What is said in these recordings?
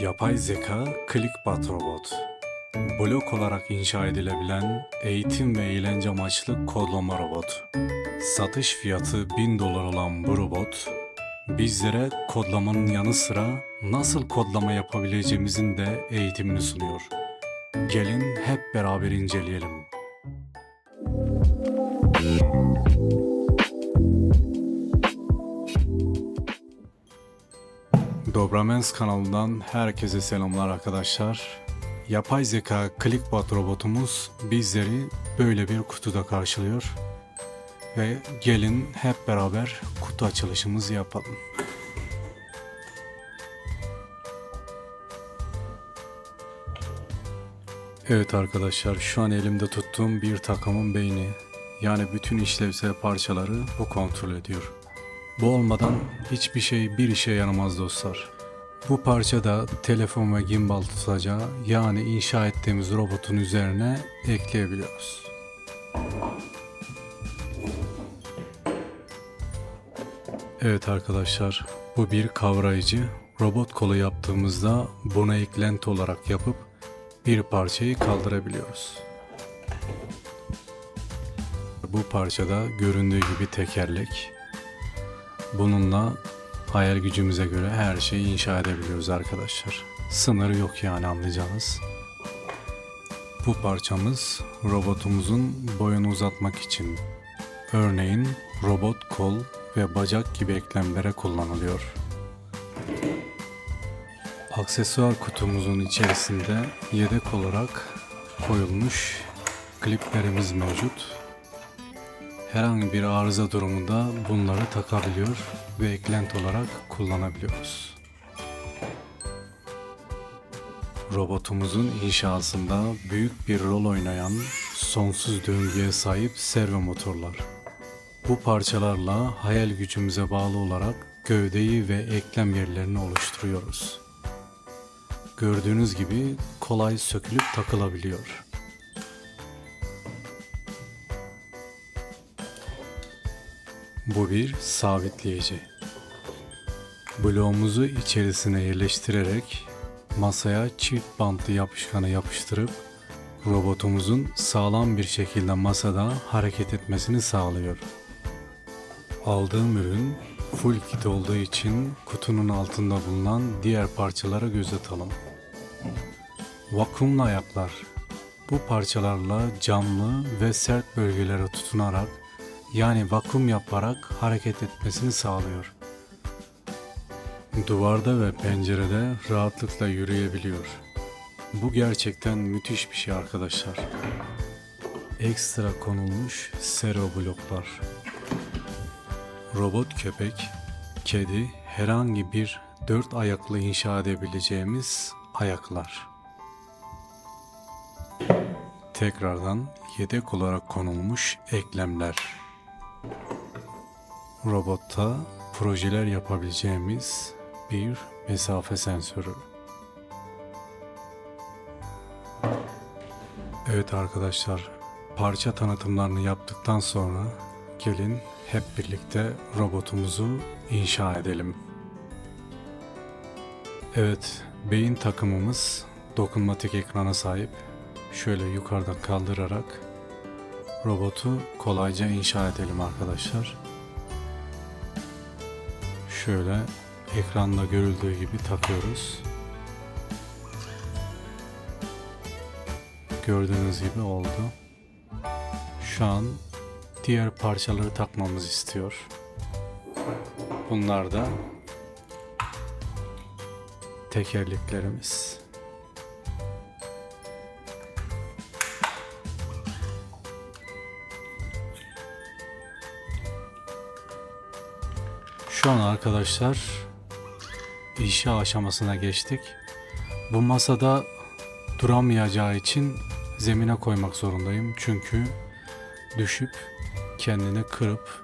Yapay zeka ClickBot robot. Blok olarak inşa edilebilen eğitim ve eğlence amaçlı kodlama robot. Satış fiyatı 1000 dolar olan bu robot, bizlere kodlamanın yanı sıra nasıl kodlama yapabileceğimizin de eğitimini sunuyor. Gelin hep beraber inceleyelim. Dobramens kanalından herkese selamlar arkadaşlar. Yapay zeka ClickBot robotumuz bizleri böyle bir kutuda karşılıyor. Ve gelin hep beraber kutu açılışımızı yapalım. Evet arkadaşlar şu an elimde tuttuğum bir takımın beyni yani bütün işlevsel parçaları bu kontrol ediyor. Bu olmadan hiçbir şey bir işe yaramaz dostlar. Bu parça da telefon ve gimbal tutacağı yani inşa ettiğimiz robotun üzerine ekleyebiliyoruz. Evet arkadaşlar bu bir kavrayıcı. Robot kolu yaptığımızda buna eklenti olarak yapıp bir parçayı kaldırabiliyoruz. Bu parçada göründüğü gibi tekerlek. Bununla hayal gücümüze göre her şeyi inşa edebiliyoruz arkadaşlar. Sınırı yok yani anlayacağınız. Bu parçamız robotumuzun boyunu uzatmak için. Örneğin robot kol ve bacak gibi eklemlere kullanılıyor. Aksesuar kutumuzun içerisinde yedek olarak koyulmuş kliplerimiz mevcut. Herhangi bir arıza durumunda bunları takabiliyor ve eklenti olarak kullanabiliyoruz. Robotumuzun inşasında büyük bir rol oynayan sonsuz döngüye sahip servo motorlar. Bu parçalarla hayal gücümüze bağlı olarak gövdeyi ve eklem yerlerini oluşturuyoruz. Gördüğünüz gibi kolay sökülüp takılabiliyor. Bu bir sabitleyici. Bloğumuzu içerisine yerleştirerek masaya çift bantlı yapışkanı yapıştırıp robotumuzun sağlam bir şekilde masada hareket etmesini sağlıyor. Aldığım ürün full kit olduğu için kutunun altında bulunan diğer parçalara göz atalım. Vakumlu ayaklar. Bu parçalarla camlı ve sert bölgelere tutunarak yani vakum yaparak hareket etmesini sağlıyor. Duvarda ve pencerede rahatlıkla yürüyebiliyor. Bu gerçekten müthiş bir şey arkadaşlar. Ekstra konulmuş sero bloklar. Robot köpek, kedi, herhangi bir dört ayaklı inşa edebileceğimiz ayaklar. Tekrardan yedek olarak konulmuş eklemler. Robotta projeler yapabileceğimiz bir mesafe sensörü. Evet arkadaşlar, parça tanıtımlarını yaptıktan sonra gelin hep birlikte robotumuzu inşa edelim. Evet, beyin takımımız dokunmatik ekrana sahip. Şöyle yukarıdan kaldırarak robotu kolayca inşa edelim arkadaşlar. Şöyle ekranda görüldüğü gibi takıyoruz. Gördüğünüz gibi oldu. Şu an diğer parçaları takmamız istiyor. Bunlar da tekerleklerimiz. Şu an arkadaşlar inşa aşamasına geçtik. Bu masada duramayacağı için zemine koymak zorundayım. Çünkü düşüp kendini kırıp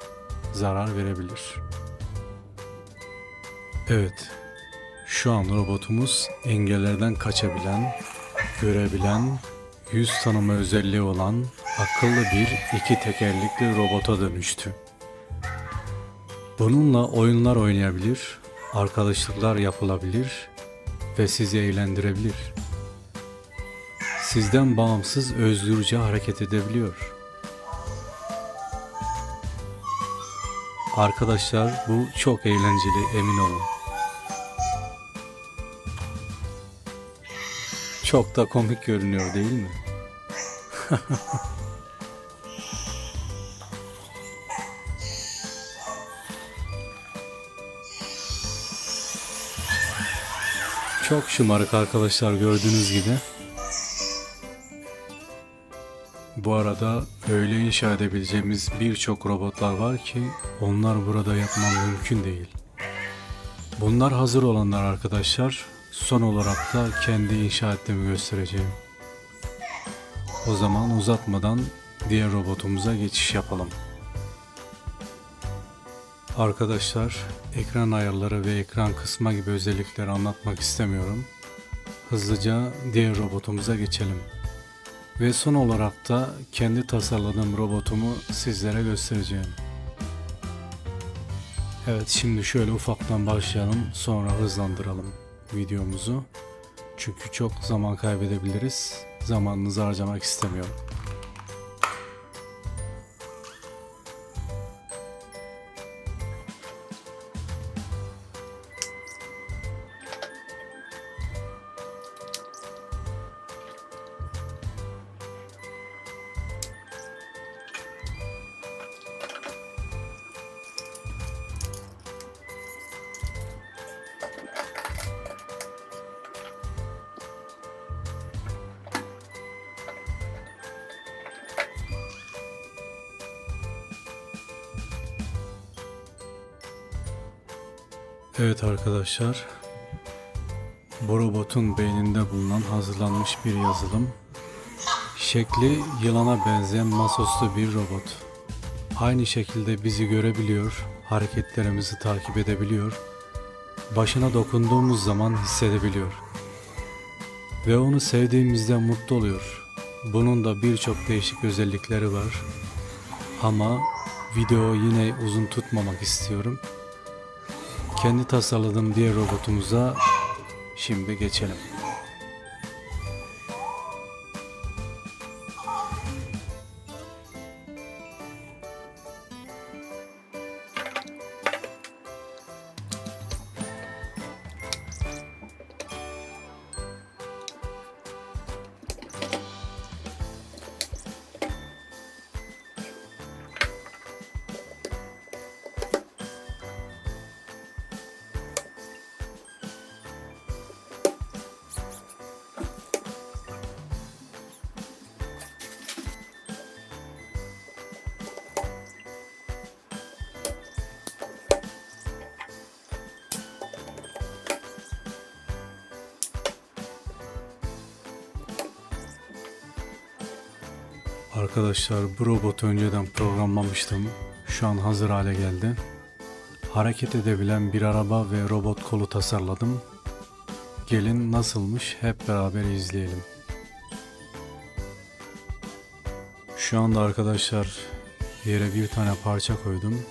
zarar verebilir. Evet. Şu an robotumuz engellerden kaçabilen, görebilen, yüz tanıma özelliği olan akıllı bir iki tekerlekli robota dönüştü. Bununla oyunlar oynayabilir, arkadaşlıklar yapılabilir ve sizi eğlendirebilir. Sizden bağımsız özgürce hareket edebiliyor. Arkadaşlar bu çok eğlenceli emin olun. Çok da komik görünüyor değil mi? Çok şımarık arkadaşlar gördüğünüz gibi. Bu arada öyle inşa edebileceğimiz birçok robotlar var ki onlar burada yapmam mümkün değil. Bunlar hazır olanlar arkadaşlar. Son olarak da kendi inşa ettiğimi göstereceğim. O zaman uzatmadan diğer robotumuza geçiş yapalım. Arkadaşlar, ekran ayarları ve ekran kısma gibi özellikleri anlatmak istemiyorum. Hızlıca diğer robotumuza geçelim. Ve son olarak da kendi tasarladığım robotumu sizlere göstereceğim. Evet şimdi şöyle ufaktan başlayalım sonra hızlandıralım videomuzu. Çünkü çok zaman kaybedebiliriz. Zamanınızı harcamak istemiyorum. Evet arkadaşlar. Bu robotun beyninde bulunan hazırlanmış bir yazılım. Şekli yılana benzeyen masoslu bir robot. Aynı şekilde bizi görebiliyor, hareketlerimizi takip edebiliyor. Başına dokunduğumuz zaman hissedebiliyor. Ve onu sevdiğimizde mutlu oluyor. Bunun da birçok değişik özellikleri var. Ama video yine uzun tutmamak istiyorum. Kendi tasarladığım diğer robotumuza şimdi geçelim. Arkadaşlar bu robotu önceden programlamıştım. Şu an hazır hale geldi. Hareket edebilen bir araba ve robot kolu tasarladım. Gelin nasılmış hep beraber izleyelim. Şu anda arkadaşlar yere bir tane parça koydum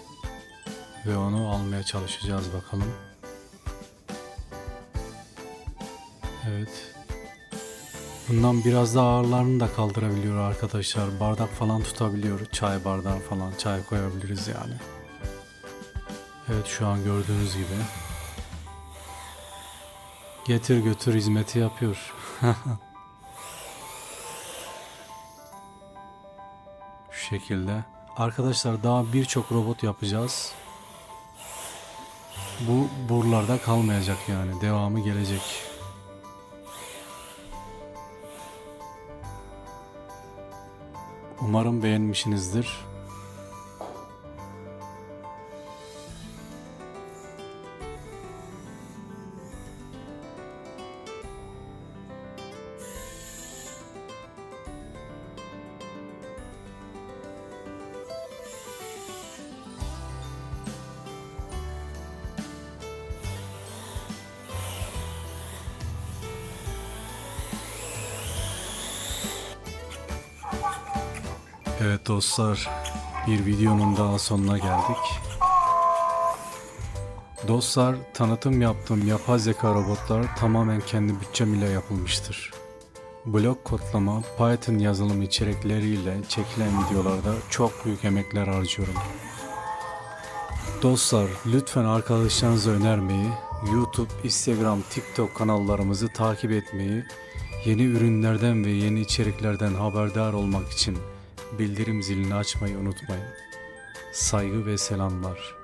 ve onu almaya çalışacağız bakalım. Evet. Bundan biraz daha ağırlarını da kaldırabiliyor arkadaşlar. Bardak falan tutabiliyor. Çay bardağı falan çay koyabiliriz yani. Evet şu an gördüğünüz gibi. Getir götür hizmeti yapıyor. Şu şekilde. Arkadaşlar daha birçok robot yapacağız. Bu buralarda kalmayacak yani. Devamı gelecek. Umarım beğenmişsinizdir. Evet dostlar, bir videonun daha sonuna geldik. Dostlar, tanıtım yaptığım yapay zeka robotlar tamamen kendi bütçem ile yapılmıştır. Blok kodlama, Python yazılım içerikleriyle çekilen videolarda çok büyük emekler harcıyorum. Dostlar, lütfen arkadaşlarınıza önermeyi, YouTube, Instagram, TikTok kanallarımızı takip etmeyi, yeni ürünlerden ve yeni içeriklerden haberdar olmak için bildirim zilini açmayı unutmayın. Saygı ve selamlar.